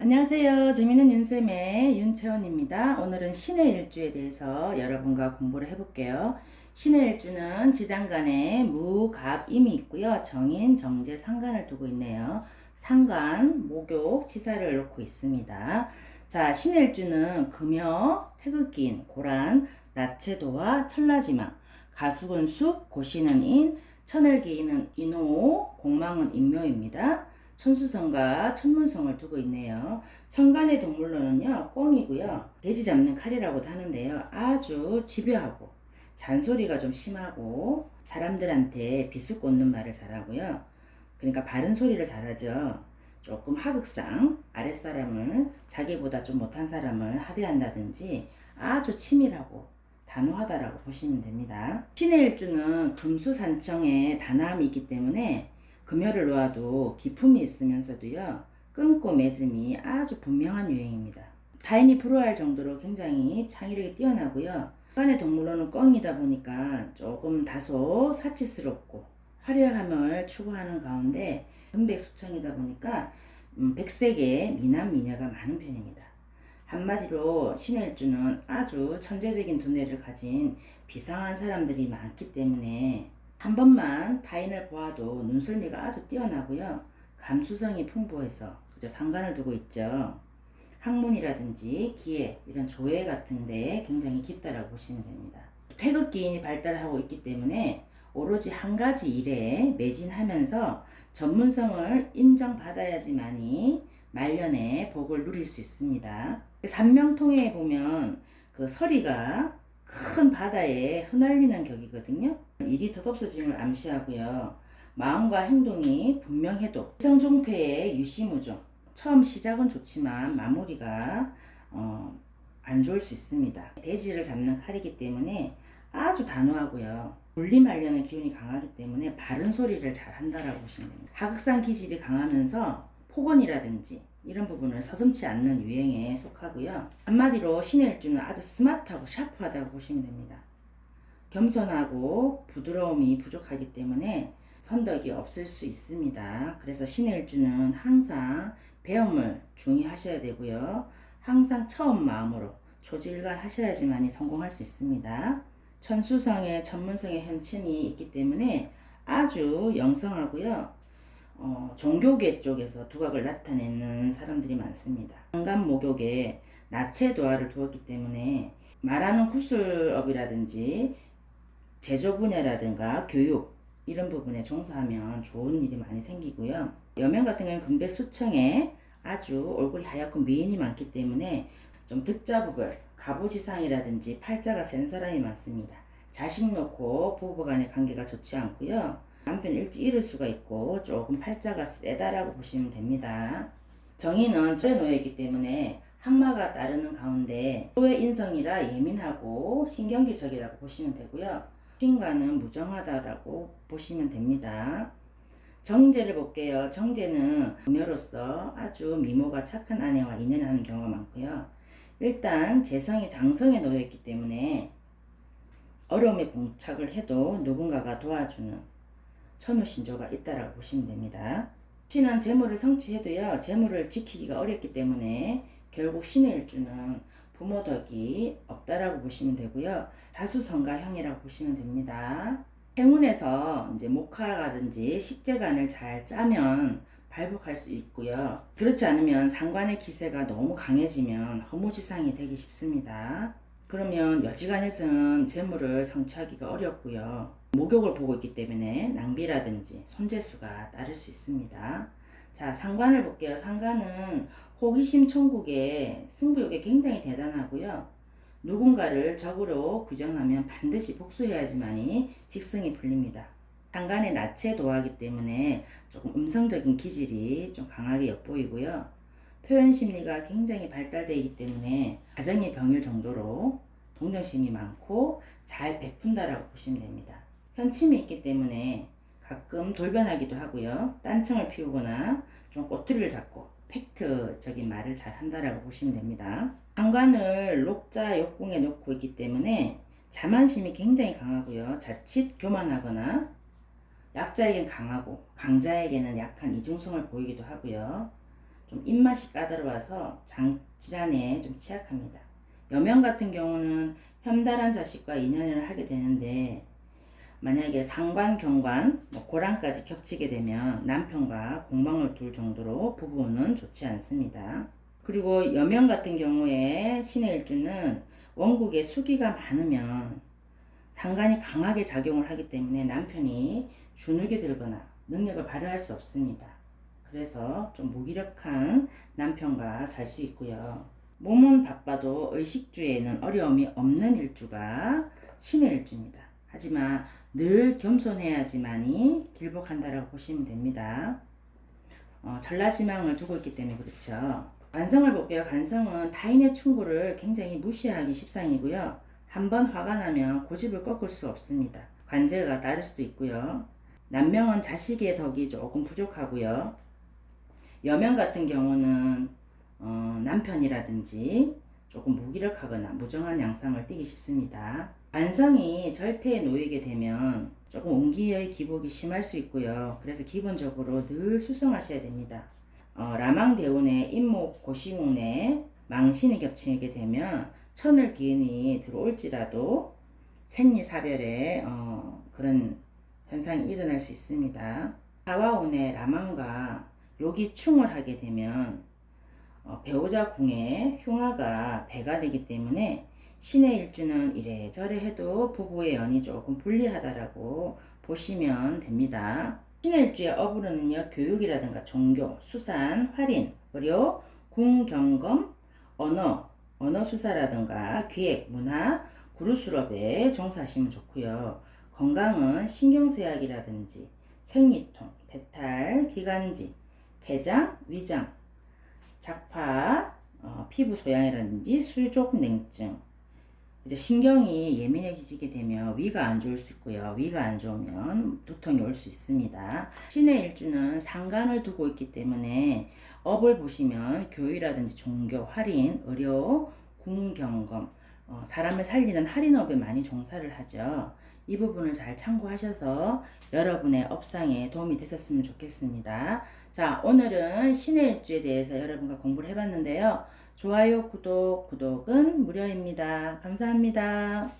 안녕하세요. 재미있는 윤쌤의 윤채원입니다. 오늘은 신의 일주에 대해서 여러분과 공부를 해볼게요. 신의 일주는 지장간에 무, 갑, 임이 있고요. 정인, 정제, 상간을 두고 있네요. 상간, 목욕, 치사를 놓고 있습니다. 자, 신의 일주는 금여, 태극기인, 고란, 나체도와 천라지망, 가수근 숙, 고시는 인, 천을기인은 인호, 공망은 인묘입니다. 천수성과 천문성을 두고 있네요. 천간의 동물로는요, 꿩이고요. 돼지 잡는 칼이라고도 하는데요. 아주 집요하고 잔소리가 좀 심하고 사람들한테 비수 꽂는 말을 잘하고요. 그러니까 바른 소리를 잘하죠. 조금 하극상 아랫사람을 자기보다 좀 못한 사람을 하대한다든지 아주 치밀하고 단호하다라고 보시면 됩니다. 신의 일주는 금수산청에 단아함이 있기 때문에 금혈을 놓아도 기품이 있으면서도요 끊고 맺음이 아주 분명한 유행입니다. 타인이 부러워할 정도로 굉장히 창의력이 뛰어나고요. 간의 동물로는 꿩이다 보니까 조금 다소 사치스럽고 화려함을 추구하는 가운데 금백수청이다 보니까 음, 백색의 미남 미녀가 많은 편입니다. 한마디로 신의 일주는 아주 천재적인 두뇌를 가진 비상한 사람들이 많기 때문에 한 번만 타인을 보아도 눈썰미가 아주 뛰어나고요. 감수성이 풍부해서 그저 상관을 두고 있죠. 학문이라든지 기회 이런 조회 같은데 굉장히 깊다라고 보시면 됩니다. 태극기인이 발달하고 있기 때문에 오로지 한 가지 일에 매진하면서 전문성을 인정받아야지만이 말년에 복을 누릴 수 있습니다. 삼명통에 보면 그 서리가 큰 바다에 흩날리는 격이거든요. 일이 덧없어짐을 암시하고요. 마음과 행동이 분명해도 성종패의 유시무종. 처음 시작은 좋지만 마무리가 어, 안 좋을 수 있습니다. 돼지를 잡는 칼이기 때문에 아주 단호하고요. 분리말려는 기운이 강하기 때문에 바른 소리를 잘 한다라고 보시면 됩니다. 하극상 기질이 강하면서 폭언이라든지 이런 부분을 서슴치 않는 유행에 속하고요. 한마디로 신의 일주는 아주 스마트하고 샤프하다고 보시면 됩니다. 겸손하고 부드러움이 부족하기 때문에 선덕이 없을 수 있습니다. 그래서 신의 일주는 항상 배움을 중요하셔야 되고요. 항상 처음 마음으로 조질간 하셔야지만이 성공할 수 있습니다. 천수성의 천문성의 현침이 있기 때문에 아주 영성하고요. 어, 종교계 쪽에서 두각을 나타내는 사람들이 많습니다. 상간 목욕에 나체 도화를 두었기 때문에 말하는 구슬업이라든지 제조 분야라든가 교육 이런 부분에 종사하면 좋은 일이 많이 생기고요. 여명 같은 경우는 금배 수청에 아주 얼굴이 하얗고 미인이 많기 때문에 좀 득자북을 가부지상이라든지 팔자가 센 사람이 많습니다. 자식 놓고 부부 간의 관계가 좋지 않고요. 남편 일찍 잃을 수가 있고 조금 팔자가 세다라고 보시면 됩니다. 정의는 절에 놓여있기 때문에 항마가 따르는 가운데 소의 인성이라 예민하고 신경질적이라고 보시면 되고요. 신과는 무정하다라고 보시면 됩니다. 정제를 볼게요. 정제는 금여로서 아주 미모가 착한 아내와 인연을 하는 경우가 많고요. 일단 재성이 장성에 놓여있기 때문에 어려움에 봉착을 해도 누군가가 도와주는 천우신조가 있다라고 보시면 됩니다. 신은 재물을 성취해도요, 재물을 지키기가 어렵기 때문에 결국 신의 일주는 부모 덕이 없다라고 보시면 되고요. 자수성가형이라고 보시면 됩니다. 행운에서 이제 목화라든지 식재간을 잘 짜면 발복할 수 있고요. 그렇지 않으면 상관의 기세가 너무 강해지면 허무지상이 되기 쉽습니다. 그러면 여지간해서는 재물을 성취하기가 어렵고요. 목욕을 보고 있기 때문에 낭비라든지 손재수가 따를 수 있습니다. 자, 상관을 볼게요. 상관은 호기심 천국에 승부욕이 굉장히 대단하고요. 누군가를 적으로 규정하면 반드시 복수해야지만이 직성이 풀립니다. 상관의 나체 도하기 때문에 조금 음성적인 기질이 좀 강하게 엿보이고요. 표현 심리가 굉장히 발달되어 있기 때문에 가정의 병일 정도로 동정심이 많고 잘 베푼다라고 보시면 됩니다. 현침이 있기 때문에 가끔 돌변하기도 하고요. 딴청을 피우거나 좀 꼬투리를 잡고 팩트적인 말을 잘 한다라고 보시면 됩니다. 상관을 녹자 역궁에 놓고 있기 때문에 자만심이 굉장히 강하고요. 자칫 교만하거나 약자에겐 강하고 강자에게는 약한 이중성을 보이기도 하고요. 좀 입맛이 까다로워서 장 질환에 좀 취약합니다. 여명 같은 경우는 혐달한 자식과 인연을 하게 되는데 만약에 상관, 경관, 뭐 고랑까지 겹치게 되면 남편과 공방을 둘 정도로 부부는 좋지 않습니다. 그리고 여명 같은 경우에 신의 일주는 원국에 수기가 많으면 상관이 강하게 작용을 하기 때문에 남편이 주눅이 들거나 능력을 발휘할 수 없습니다. 그래서 좀 무기력한 남편과 살 수 있고요. 몸은 바빠도 의식주에는 어려움이 없는 일주가 신의 일주입니다. 하지만 늘 겸손해야지만이 길복한다라고 보시면 됩니다. 어, 전라지망을 두고 있기 때문에 그렇죠. 간성을 볼게요. 간성은 타인의 충고를 굉장히 무시하기 십상이고요. 한번 화가 나면 고집을 꺾을 수 없습니다. 관제가 따를 수도 있고요. 남명은 자식의 덕이 조금 부족하고요. 여명 같은 경우는 어, 남편이라든지 조금 무기력하거나 무정한 양상을 띠기 쉽습니다. 안성이 절대에 놓이게 되면 조금 운기의 기복이 심할 수 있고요. 그래서 기본적으로 늘 수성하셔야 됩니다. 어, 라망대운의 임목 고시운에 망신이 겹치게 되면 천을 기운이 들어올지라도 생리사별에 어, 그런 현상이 일어날 수 있습니다. 사화운의 라망과 욕이 충을 하게 되면 어, 배우자 궁에 흉화가 배가 되기 때문에 신의 일주는 이래저래 해도 부부의 연이 조금 불리하다라고 보시면 됩니다. 신의 일주의 어부로는요 교육이라든가 종교, 수산, 활인, 의료, 궁, 경검, 언어, 언어 수사라든가 기획, 문화, 구루수럽에 종사하시면 좋고요. 건강은 신경쇠약이라든지 생리통, 배탈, 기관지, 폐장, 위장, 작파, 어, 피부 소양이라든지 술족 냉증, 이제 신경이 예민해지게 되면 위가 안 좋을 수 있고요. 위가 안 좋으면 두통이 올 수 있습니다. 신의 일주는 상관을 두고 있기 때문에 업을 보시면 교육이라든지 종교, 할인, 의료, 궁경검, 어, 사람을 살리는 할인업에 많이 종사를 하죠. 이 부분을 잘 참고하셔서 여러분의 업상에 도움이 되셨으면 좋겠습니다. 자, 오늘은 신의 일주에 대해서 여러분과 공부를 해봤는데요. 좋아요, 구독, 구독은 무료입니다. 감사합니다.